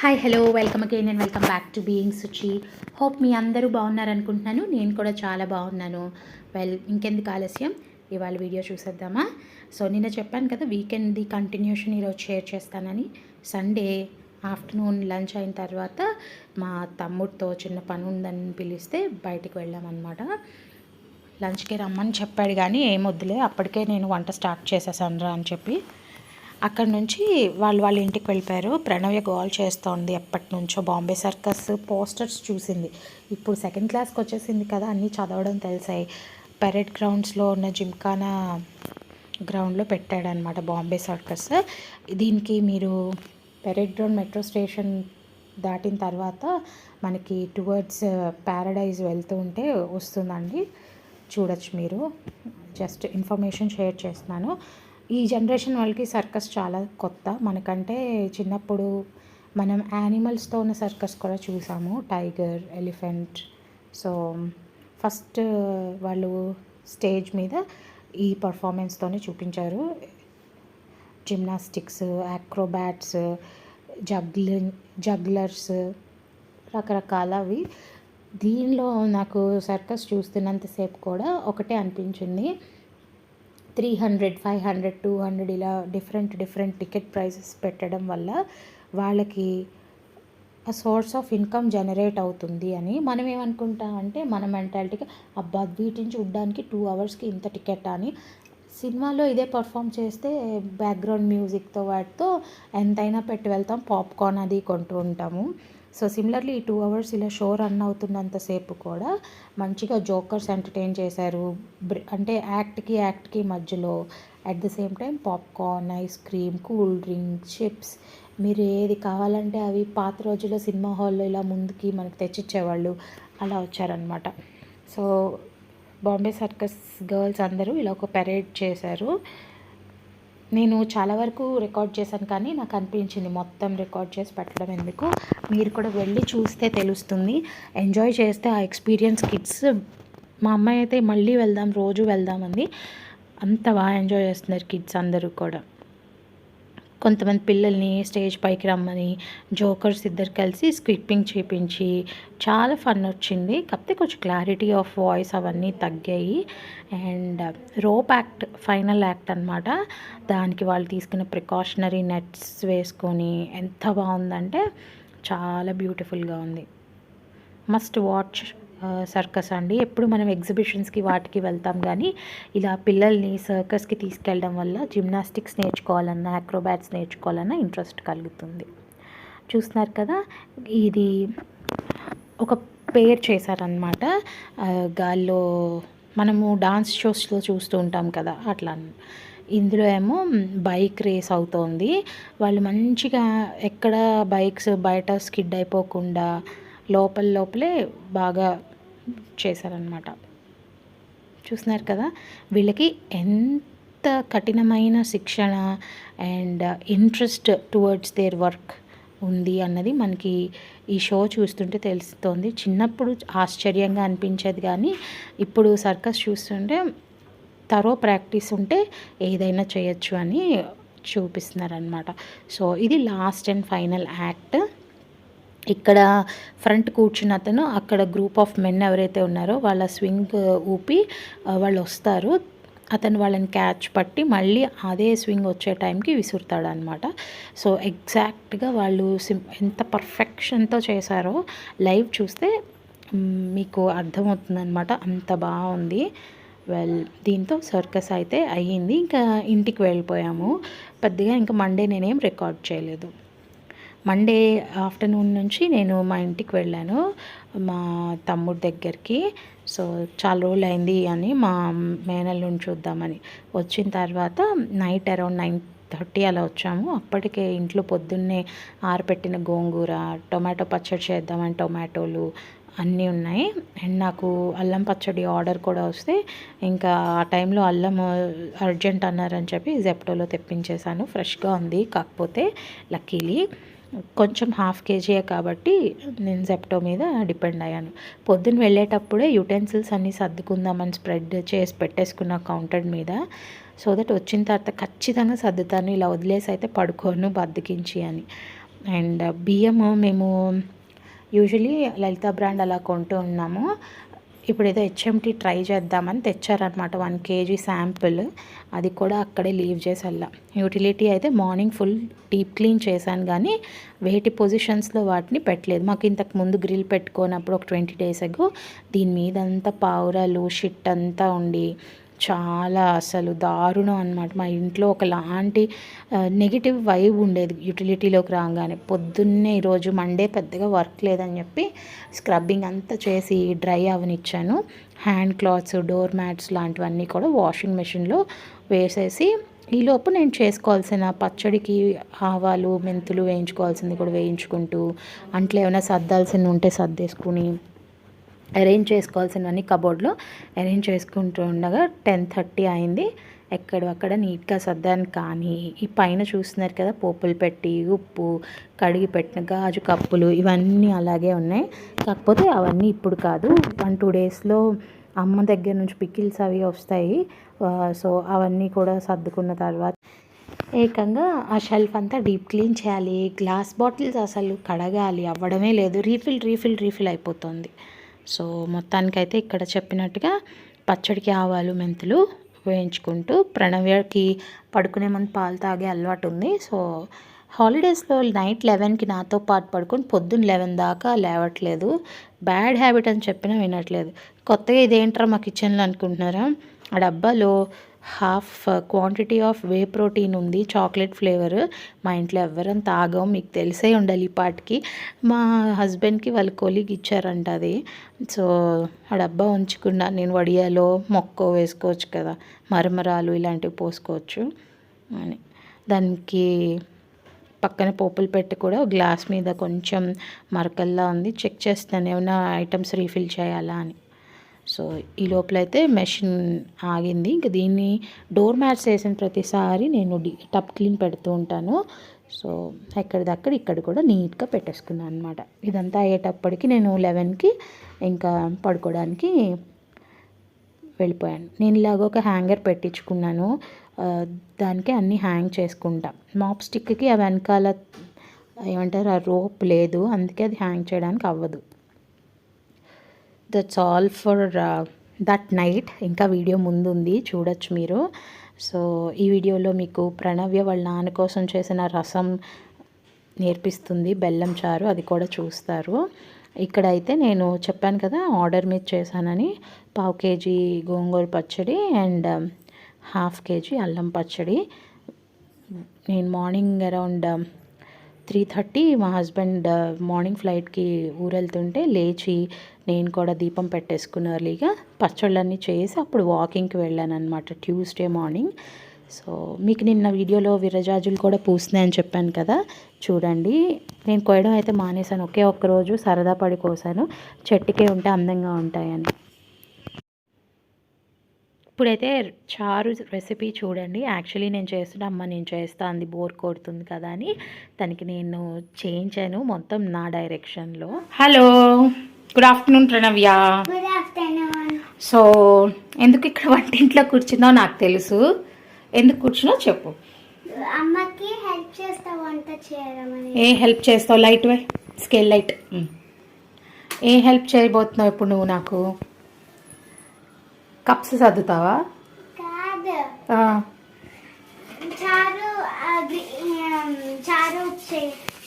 Hi hello welcome again and welcome back to being Suchi hope మీ అందరూ బాగున్నారనుకుంటున్నాను. నేను కూడా చాలా బాగున్నాను. వెల్ ఇంకెందుకు ఆలస్యం? ఇవాళ వీడియో చూసేద్దామా? సో నిన్న చెప్పాను కదా వీకెండ్ది కంటిన్యూషన్ ఈరోజు షేర్ చేస్తానని. సండే ఆఫ్టర్నూన్ లంచ్ అయిన తర్వాత మా తమ్ముడితో చిన్న పని ఉందని పిలిస్తే బయటికి వెళ్ళామన్నమాట. లంచ్కి రమ్మని చెప్పాడు కానీ ఏం వద్దులే అప్పటికే నేను వంట స్టార్ట్ చేసేసాను రా అని చెప్పి. అక్కడ నుంచి వాళ్ళు వాళ్ళ ఇంటికి వెళ్ళిపోయారు. ప్రణవ్య గోల్ చేస్తోంది ఎప్పటి నుంచో. బాంబే సర్కస్ పోస్టర్స్ చూసింది. ఇప్పుడు సెకండ్ క్లాస్కి వచ్చేసింది కదా అన్నీ చదవడం తెలిసాయి. పెరెడ్ గ్రౌండ్స్లో ఉన్న జిమ్ఖానా గ్రౌండ్లో పెట్టాడనమాట బాంబే సర్కస్. దీనికి మీరు పెరెడ్ గ్రౌండ్ మెట్రో స్టేషన్ దాటిన తర్వాత మనకి టువర్డ్స్ ప్యారడైజ్ వెళ్తూ ఉంటే వస్తుందండి. చూడొచ్చు మీరు. జస్ట్ ఇన్ఫర్మేషన్ షేర్ చేస్తున్నాను. ఈ జనరేషన్ వాళ్ళకి సర్కస్ చాలా కొత్త. మనకంటే చిన్నప్పుడు మనం యానిమల్స్తో ఉన్న సర్కస్ కూడా చూసాము. టైగర్ ఎలిఫెంట్ సో ఫస్ట్ వాళ్ళు స్టేజ్ మీద ఈ పర్ఫార్మెన్స్తోనే చూపించారు. జిమ్నాస్టిక్స్ యాక్రోబాట్స్ జగ్లింగ్ జగ్లర్స్ రకరకాలవి దీనిలో నాకు సర్కస్ చూస్తున్నంతసేపు కూడా ఒకటే అనిపించింది. Three hundred five hundred two hundred ఇలా డిఫరెంట్ డిఫరెంట్ టికెట్ ప్రైసెస్ పెట్టడం వల్ల వాళ్ళకి ఆ సోర్స్ ఆఫ్ ఇన్కమ్ జనరేట్ అవుతుంది అని మనం ఏమనుకుంటామంటే మన మెంటాలిటీకి అబ్బా వీటి నుంచి ఉండడానికి టూ అవర్స్కి ఇంత టికెట్ అని. సినిమాలో ఇదే పర్ఫామ్ చేస్తే బ్యాక్గ్రౌండ్ మ్యూజిక్తో వాటితో ఎంతైనా పెట్టి వెళ్తాం పాప్కార్న్ అది కొంటూ ఉంటాము. సో సిమిలర్లీ ఈ టూ అవర్స్ ఇలా షో రన్ అవుతున్నంతసేపు కూడా మంచిగా జోకర్స్ ఎంటర్టైన్ చేశారు. అంటే యాక్ట్కి యాక్ట్కి మధ్యలో at the same time popcorn ice cream cool drink chips మీరు ఏది కావాలంటే అవి పాత రోజుల్లో సినిమా హాల్లో ఇలా ముందుకి మనకి తెచ్చిచ్చేవాళ్ళు అలా వచ్చారనమాట సో బాంబే సర్కస్ గర్ల్స్ అందరూ ఇలా ఒక పెరేడ్ చేశారు. నేను చాలా వరకు రికార్డ్ చేశాను కానీ నాకు అనిపించింది మొత్తం రికార్డ్ చేసి పెట్టడం ఎందుకు? మీరు కూడా వెళ్ళి చూస్తే తెలుస్తుంది. ఎంజాయ్ చేస్తే ఆ ఎక్స్పీరియన్స్ కిడ్స్ మా అమ్మాయి అయితే మళ్ళీ వెళ్దాం రోజు వెళ్దామంది అంత బాగా ఎంజాయ్ చేస్తున్నారు కిడ్స్ అందరూ కూడా. కొంతమంది పిల్లల్ని స్టేజ్ పైకి రమ్మని జోకర్స్ ఇద్దరు కలిసి స్క్రిప్పింగ్ చేపించి చాలా ఫన్ వచ్చింది. కాకపోతే కొంచెం క్లారిటీ ఆఫ్ వాయిస్ అవన్నీ తగ్గాయి. And rope act final act అనమాట దానికి వాళ్ళు తీసుకున్న ప్రికాషనరీ నెట్స్ వేసుకొని ఎంత బాగుందంటే చాలా బ్యూటిఫుల్గా ఉంది. మస్ట్ వాచ్ సర్కస్ అండి. ఎప్పుడు మనం ఎగ్జిబిషన్స్కి వాటికి వెళ్తాం కానీ ఇలా పిల్లల్ని సర్కస్కి తీసుకెళ్ళడం వల్ల జిమ్నాస్టిక్స్ నేర్చుకోవాలన్నా అక్రోబాట్స్ నేర్చుకోవాలన్నా ఇంట్రెస్ట్ కలుగుతుంది. చూస్తున్నారు కదా ఇది ఒక పేర్ చేశారనమాట గాల్లో మనము డాన్స్ షోస్లో చూస్తూ ఉంటాం కదా అట్లా. ఇందులో ఏమో బైక్ రేస్ అవుతోంది. వాళ్ళు మంచిగా ఎక్కడ బైక్స్ బయట స్కిడ్ అయిపోకుండా లోపల లోపలే బాగా చేశారనమాట చూస్తున్నారు కదా వీళ్ళకి ఎంత కఠినమైన శిక్షణ and interest towards their work ఉంది అన్నది మనకి ఈ షో చూస్తుంటే తెలుస్తుంది. చిన్నప్పుడు ఆశ్చర్యంగా అనిపించేది కానీ ఇప్పుడు సర్కస్ చూస్తుంటే తరో ప్రాక్టీస్ ఉంటే ఏదైనా చేయొచ్చు అని చూపిస్తున్నారనమాట సో ఇది లాస్ట్ అండ్ ఫైనల్ యాక్ట్ ఇక్కడ ఫ్రంట్ కూర్చున్న అతను అక్కడ గ్రూప్ ఆఫ్ మెన్ ఎవరైతే ఉన్నారో వాళ్ళ స్వింగ్ ఊపి వాళ్ళు వస్తారు. అతను వాళ్ళని క్యాచ్ పట్టి మళ్ళీ అదే స్వింగ్ వచ్చే టైంకి విసురుతాడు అనమాట సో ఎగ్జాక్ట్గా వాళ్ళు సిం ఎంత పర్ఫెక్షన్తో చేశారో లైవ్ చూస్తే మీకు అర్థమవుతుంది అనమాట అంత బాగుంది. వెల్ దీంతో సర్కస్ అయితే అయ్యింది. ఇంకా ఇంటికి వెళ్ళిపోయాము. పెద్దగా ఇంకా మండే నేనేం రికార్డ్ చేయలేదు. మండే ఆఫ్టర్నూన్ నుంచి నేను మా ఇంటికి వెళ్ళాను మా తమ్ముడి దగ్గరికి. సో చాలా రోజులు అయింది అని మా మేనల్లుని చూద్దామని. వచ్చిన తర్వాత నైట్ అరౌండ్ నైన్ థర్టీ అలా వచ్చాము. అప్పటికే ఇంట్లో పొద్దున్నే ఆరపెట్టిన గోంగూర టొమాటో పచ్చడి చేద్దామని టొమాటోలు అన్నీ ఉన్నాయి. అండ్ నాకు అల్లం పచ్చడి ఆర్డర్ కూడా వస్తే ఇంకా ఆ టైంలో అల్లం అర్జెంట్ అన్నారని చెప్పి జెప్టోలో తెప్పించేశాను. ఫ్రెష్గా ఉంది కాకపోతే లక్కీలీ కొంచెం హాఫ్ కేజీయే కాబట్టి నేను జెప్టో మీద డిపెండ్ అయ్యాను. పొద్దున్న వెళ్ళేటప్పుడే యుటెన్సిల్స్ అన్నీ సర్దుకుందామని స్ప్రెడ్ చేసి పెట్టేసుకున్న కౌంటర్ మీద. సో దట్ వచ్చిన తర్వాత ఖచ్చితంగా సర్దుతాను ఇలా వదిలేసి అయితే పడుకోను బద్దకించి అని. అండ్ బియ్యము మేము యూజువలీ లలిత బ్రాండ్ అలా కొంటూ ఉన్నాము. ఇప్పుడు ఏదో హెచ్ఎంటీ ట్రై చేద్దామని తెచ్చారనమాట వన్ కేజీ శాంపుల్ అది కూడా అక్కడే లీవ్ చేసి వెళ్ళాం యూటిలిటీ అయితే మార్నింగ్ ఫుల్ డీప్ క్లీన్ చేశాను కానీ వేటి పొజిషన్స్లో వాటిని పెట్టలేదు. మాకు ఇంతకు ముందు గ్రిల్ పెట్టుకున్నప్పుడు ఒక ట్వంటీ డేస్ అగో దీని మీద అంతా పావురాలు షిట్ అంతా ఉండి చాలా అసలు దారుణం అనమాట మా ఇంట్లో ఒకలాంటి నెగిటివ్ వైబ్ ఉండేది యూటిలిటీలోకి రాగానే. పొద్దున్నే ఈరోజు మండే పెద్దగా వర్క్ లేదని చెప్పి స్క్రబ్బింగ్ అంతా చేసి డ్రై అవనిచ్చాను. హ్యాండ్ క్లాత్స్ డోర్ మ్యాట్స్ లాంటివన్నీ కూడా వాషింగ్ మెషిన్లో వేసేసి ఈలోపు నేను చేసుకోవాల్సిన పచ్చడికి ఆవాలు మెంతులు వేయించుకోవాల్సింది కూడా వేయించుకుంటూ అంట్లో ఏమైనా సర్దాల్సింది ఉంటే సర్దేసుకుని అరేంజ్ చేసుకోవాల్సినవన్నీ కబోర్డ్లో అరేంజ్ చేసుకుంటూ ఉండగా టెన్ థర్టీ అయింది. ఎక్కడక్కడ నీట్గా సర్దాను కానీ ఈ పైన చూస్తున్నారు కదా పోపులు పెట్టి ఉప్పు కడిగి పెట్టిన గాజు కప్పులు ఇవన్నీ అలాగే ఉన్నాయి. కాకపోతే అవన్నీ ఇప్పుడు కాదు. వన్ టూ డేస్లో అమ్మ దగ్గర నుంచి పికిల్స్ అవి వస్తాయి. సో అవన్నీ కూడా సర్దుకున్న తర్వాత ఏకంగా ఆ షెల్ఫ్ అంతా డీప్ క్లీన్ చేయాలి. గ్లాస్ బాటిల్స్ అసలు కడగాలి. అవ్వడమే లేదు. రీఫిల్ రీఫిల్ రీఫిల్ అయిపోతుంది. సో మొత్తానికైతే ఇక్కడ చెప్పినట్టుగా పచ్చడికి ఆవాలు మెంతులు వేయించుకుంటూ ప్రణవ్యకి పడుకునే ముందు పాలు తాగే అలవాటు ఉంది. సో హాలిడేస్లో నైట్ లెవెన్కి నాతో పాటు పడుకొని పొద్దున్న లెవెన్ దాకా లేవట్లేదు. బ్యాడ్ హ్యాబిట్ అని చెప్పినా వినట్లేదు. కొత్తగా ఇదేంటారా మా కిచెన్లో అనుకుంటున్నారా? ఆ డబ్బాలో half quantity of whey protein ఉంది చాక్లెట్ ఫ్లేవర్. మా ఇంట్లో ఎవరం తాగం మీకు తెలిసే ఉండాలి ఈ పాటికి. మా హస్బెండ్కి వాళ్ళ కొలిగ్ ఇచ్చారంట అది. సో ఆ డబ్బా ఉంచుకున్నా నేను వడియాలో మొక్క వేసుకోవచ్చు కదా మరమరాలు ఇలాంటివి పోసుకోవచ్చు అని. దానికి పక్కన పోపులు పెట్టి కూడా గ్లాస్ మీద కొంచెం మరకల్లా ఉంది చెక్ చేస్తాను ఏమైనా ఐటమ్స్ రీఫిల్ చేయాలా అని. సో ఈ లోపలైతే మెషిన్ ఆగింది. ఇంక దీన్ని డోర్ మ్యాట్స్ వేసిన ప్రతిసారి నేను టప్ క్లీన్ పెడుతూ ఉంటాను. సో ఎక్కడిదక్కడ ఇక్కడ కూడా నీట్గా పెట్టేసుకున్నాను అనమాట ఇదంతా అయ్యేటప్పటికి నేను లెవెన్కి ఇంకా పడుకోవడానికి వెళ్ళిపోయాను. నేను ఇలాగ ఒక హ్యాంగర్ పెట్టించుకున్నాను. దానికి అన్నీ హ్యాంగ్ చేసుకుంటా. మాప్ స్టిక్కి ఆ వెనకాల ఏమంటారు? ఆ రోప్ లేదు. అందుకే అది హ్యాంగ్ చేయడానికి అవ్వదు. That's all for that night ఇంకా వీడియో ముందుంది చూడొచ్చు మీరు. సో ఈ వీడియోలో మీకు ప్రణవ్య వాళ్ళ నాన్న కోసం చేసిన రసం నేర్పిస్తుంది బెల్లం చారు అది కూడా చూస్తారు. ఇక్కడైతే నేను చెప్పాను కదా ఆర్డర్ మీద చేశానని. పావు కేజీ గోంగూర పచ్చడి అండ్ um, హాఫ్ కేజీ అల్లం పచ్చడి. నేను morning around um, three thirty మా హస్బెండ్ uh, మార్నింగ్ ఫ్లైట్కి ఊరెళ్తుంటే లేచి నేను కూడా దీపం పెట్టేసుకుని ఎర్లీగా పచ్చళ్ళన్నీ చేసి అప్పుడు వాకింగ్కి వెళ్ళాను అనమాట ట్యూస్డే మార్నింగ్ సో మీకు నిన్న వీడియోలో విరజాజులు కూడా పూస్తున్నాయని చెప్పాను కదా. చూడండి నేను కోయడం అయితే మానేశాను. ఒకే ఒక్కరోజు సరదా పడి కోసాను. చెట్టుకే ఉంటే అందంగా ఉంటాయని. ఇప్పుడైతే చారు రెసిపీ చూడండి. యాక్చువల్లీ నేను చేస్తున్న అమ్మ నేను చేస్తా అంది. బోర్ కొడుతుంది కదా అని. తనకి నేను చేయించాను మొత్తం నా డైరెక్షన్లో hello good afternoon Pranavya. So ఎందుకు ఇక్కడ వంటింట్లో కూర్చున్నావు నాకు తెలుసు. ఎందుకు కూర్చున్నావు చెప్పు. అమ్మకి హెల్ప్ చేస్తా వంట చేయడమని ఏ హెల్ప్ చేస్తావు? Light why? స్కేల్ లైట్ ఏ హెల్ప్ చేయబోతున్నావు ఇప్పుడు నువ్వు నాకు? కప్స్ సర్దుతావా?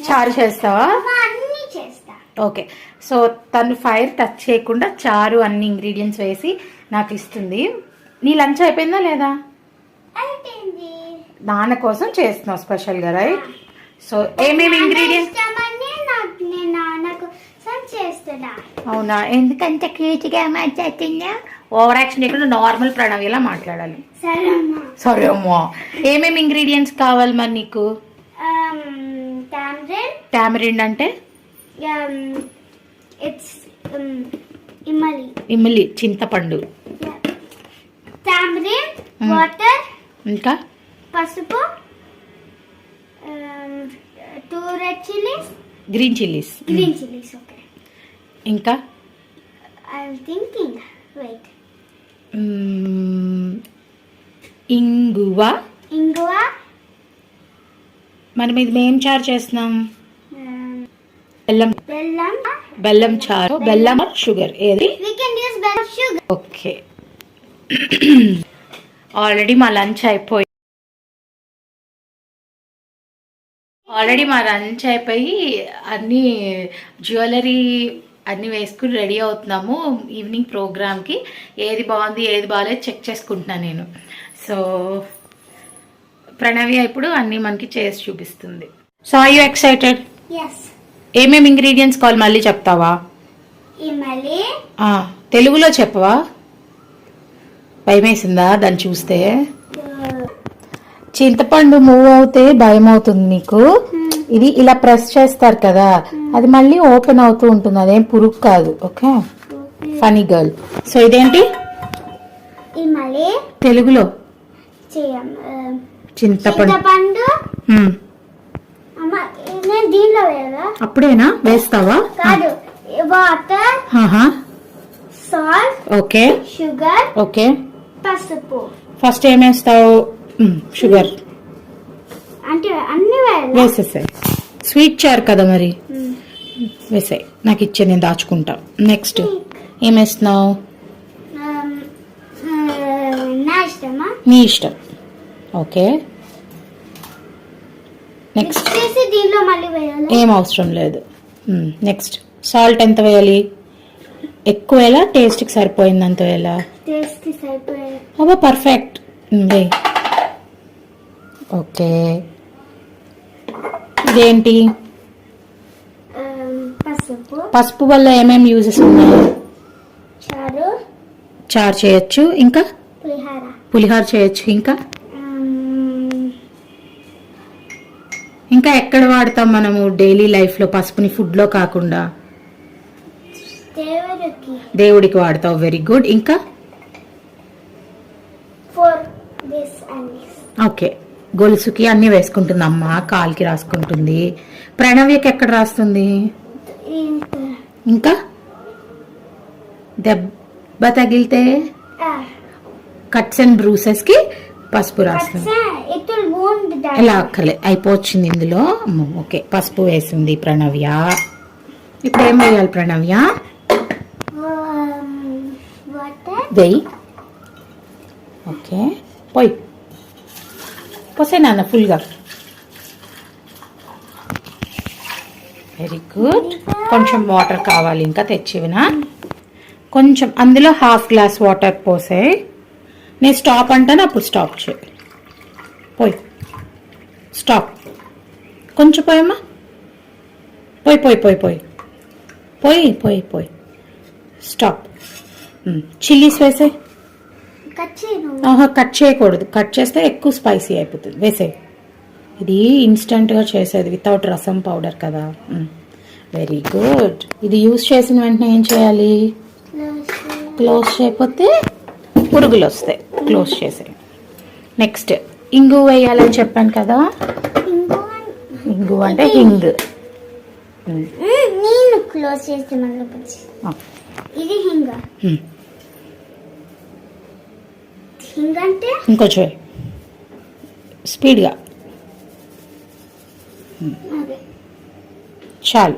చారు చేస్తావా? ఓకే. సో తను ఫైర్ టచ్ చేయకుండా చారు అన్ని ఇంగ్రీడియంట్స్ వేసి నాకు ఇస్తుంది. నీ లంచ్ అయిపోయిందా లేదా? నాన్న కోసం చేస్తున్నావు స్పెషల్గా రైట్? సో ఏమేమి ఇంగ్రీడియంట్స్ అవునా? ఎందుకంత క్యూట్గా మాట్లాడుతున్నా? ఓవర్ యాక్షన్ ఇక్కడ నార్మల్ ప్రణవిలా మాట్లాడాలి. సరే అమ్మ. ఏమేమి ఇంగ్రీడియంట్స్ కావాలి మరి నీకు? టామ్రిన్. టామరిండ్ అంటే? ఇట్స్ ఇమ్మలి ఇమ్మిలి చింతపండు. టామ్రిన్. వాటర్ ఇంకా? పసుపు two red chillies green chillies green chillies okay ఇంకా? ఐఎమ్ థింకింగ్ వెయిట్ మ్మ్, ఇంగువ ఇంగువ మనం ఇది మేం చారు చేస్తున్నాం? బెల్లం బెల్లం బెల్లం చారు బెల్లం షుగర్. ఏది? ఓకే. ఆల్రెడీ మా లంచ్ అయిపోయి ఆల్రెడీ మా లంచ్ అయిపోయి అన్ని జ్యువెలరీ అన్ని వేసుకుని రెడీ అవుతున్నాము ఈవినింగ్ ప్రోగ్రామ్కి. ఏది బాగుంది ఏది బాగాలేదు చెక్ చేసుకుంటున్నాను నేను. సో ప్రణవి ఇప్పుడు అన్ని మనకి చేసి చూపిస్తుంది. So I you excited yes. ఏమేమి ఇంగ్రీడియంట్స్ కావాలి మళ్ళీ చెప్తావా? తెలుగులో చెప్పవా? భయమేసిందా దాన్ని చూస్తే? చింతపండు మూవ్ అవుతే భయం అవుతుంది నీకు? ఇది ఇలా ప్రెస్ చేస్తారు కదా. అది మళ్ళీ ఓపెన్ అవుతూ ఉంటుంది. అదేం పురుగు కాదు ఓకే? ఫనీ గర్ల్ సో ఇదేంటి? తెలుగులో. చింతపండు. అమ్మ నేను దీనిలో వేయాలా? అప్పుడేనా? వేస్తావా? కాదు. Water. Salt okay. Sugar okay. పసుపు. ఫస్ట్ ఏమేస్తావు హ్మ్, షుగర్. అంటే అన్ని వేసేసాయి. స్వీట్ చారు కదా మరి. వేసాయి. నాకు ఇచ్చే నేను దాచుకుంటా. నెక్స్ట్ నా ఇష్టమా? నీ ఇష్టం. ఓకే. నెక్స్ట్ మళ్ళీ వేయాలి? ఏం అవసరం లేదు. నెక్స్ట్ సాల్ట్ ఎంత వేయాలి? ఎక్కువ వేయాలా? టేస్ట్కి వేయాలా? టేస్ట్ సరిపోయాయి అబ్బా పర్ఫెక్ట్ వేయి. ఓకే. ఇదేంటి? పసుపు. పసుపు వల్ల ఏమేమి యూజెస్ ఉన్నాయి? చారు. చారు చేయొచ్చు. ఇంకా? పులిహార. పులిహోర చేయొచ్చు. ఇంకా? ఇంకా ఎక్కడ వాడతాం మనము డైలీ లైఫ్లో పసుపుని ఫుడ్లో కాకుండా? దేవుడికి. వాడతావు. Very good. ఇంకా? ఓకే. గొలుసుకి అన్ని వేసుకుంటుంది. అమ్మ కాల్కి రాసుకుంటుంది. ప్రణవ్యకి ఎక్కడ రాస్తుంది? ఇంకా? దెబ్బ తగిలితే? కట్స్ అండ్ బ్రూసెస్కి పసుపు రాస్తుంది. ఇలా అక్కలే అయిపోవచ్చింది ఇందులో. ఓకే. పసుపు వేసింది ప్రణవ్య. ఇప్పుడు ఏం వేయాలి ప్రణవ్య? వాటర్ వెయ్యి ఓకే. పోయి. పోసే నాన్న ఫుల్గా. Very good. కొంచెం వాటర్ కావాలి ఇంకా తెచ్చివినా. కొంచెం అందులో హాఫ్ గ్లాస్ వాటర్ పోసే నేను స్టాప్ అంటాను అప్పుడు స్టాప్ చేయి. పోయి. స్టాప్. కొంచెం పోయమ్మా పోయి పోయి పోయి పోయి. పోయి పోయి పోయి. స్టాప్. చిల్లీస్ వేసే. కట్ చేయకూడదు. కట్ చేస్తే ఎక్కువ స్పైసీ అయిపోతుంది. వేసే. ఇది ఇన్స్టెంట్గా చేసేది వితౌట్ రసం పౌడర్ కదా. Very good. ఇది యూస్ చేసిన వెంటనే ఏం చేయాలి? క్లోజ్ చేయకపోతే పురుగులు వస్తాయి. క్లోజ్ చేసే నెక్స్ట్. ఇంగు వేయాలని చెప్పాను కదా. ఇంగు అంటే హింగ్. నేను క్లోజ్ చేస్తే మళ్ళీ వచ్చి ఇది హింగ. హింగ. అంటే? ఇంకొంచెం స్పీడ్గా. చాలు.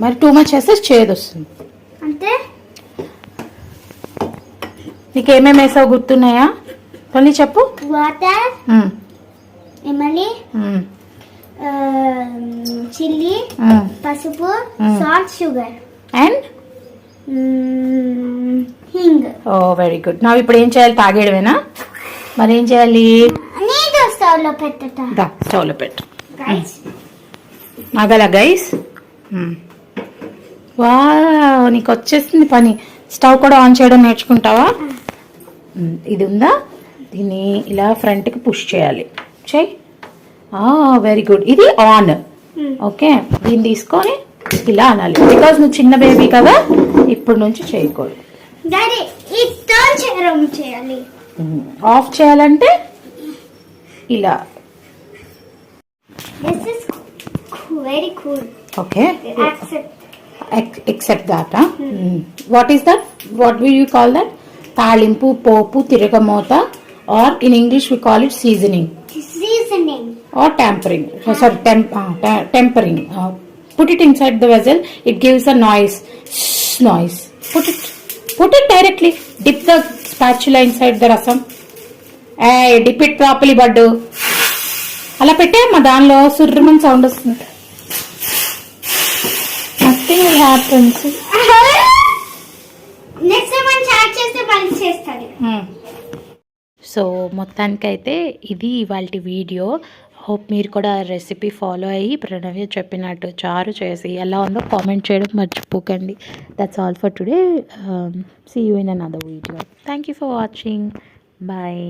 మరి టూ మచ్ చేస్తే చేదు వస్తుంది. అంటే? నీకు ఏమేమి వేసావు గుర్తున్నాయా? మళ్ళీ చెప్పు. వాటర్ మ్మ్. చిల్లీ. పసుపు. Salt sugar and hing. Oh very good. నా ఇప్పుడు ఏం చేయాలి? తాగేయడమేనా? మరి ఏం చేయాలి? నీతో స్టవ్లో పెట్టట. దా స్టవ్లో పెట్టు. గైస్ ఆగలా గైస్ వా నీకు వచ్చేసింది పని. స్టవ్ కూడా ఆన్ చేయడం నేర్చుకుంటావా. ఇది ఉందా? దీన్ని ఇలా ఫ్రంట్కి పుష్ చేయాలి. చెయ్యి వెరీ గుడ్ ఇది ఆన్ ఓకే. దీన్ని తీసుకొని ఇలా అనాలి. బికాజ్ నువ్వు చిన్న బేబీ కదా ఇప్పుడు నుంచి చేయకూడదు. చేయాలి. ఆఫ్ చేయాలంటే ఇలా. Very cool okay. Except that what is that what will you call that talimpu popu tiragamota or in English we call it seasoning seasoning or tempering sorry tempering Put it inside the vessel. It gives a noise. Shh, noise. Put it. Put it directly. Dip the spatula inside the rasam. Hey, dip it properly, బడ్డు అలా పెట్టే మా దానిలో సుర్రమని sound వస్తుంది nothing will happens next మనం chat చేస్తే పని చేస్తాడు సో మొత్తానికైతే ఇది ఇవాళ వీడియో. హోప్ మీరు కూడా రెసిపీ ఫాలో అయ్యి ప్రణవ్య చెప్పినట్టు చారు చేసి ఎలా ఉందో కామెంట్ చేయడం మర్చిపోకండి. That's all for today see you in another video thank you for watching bye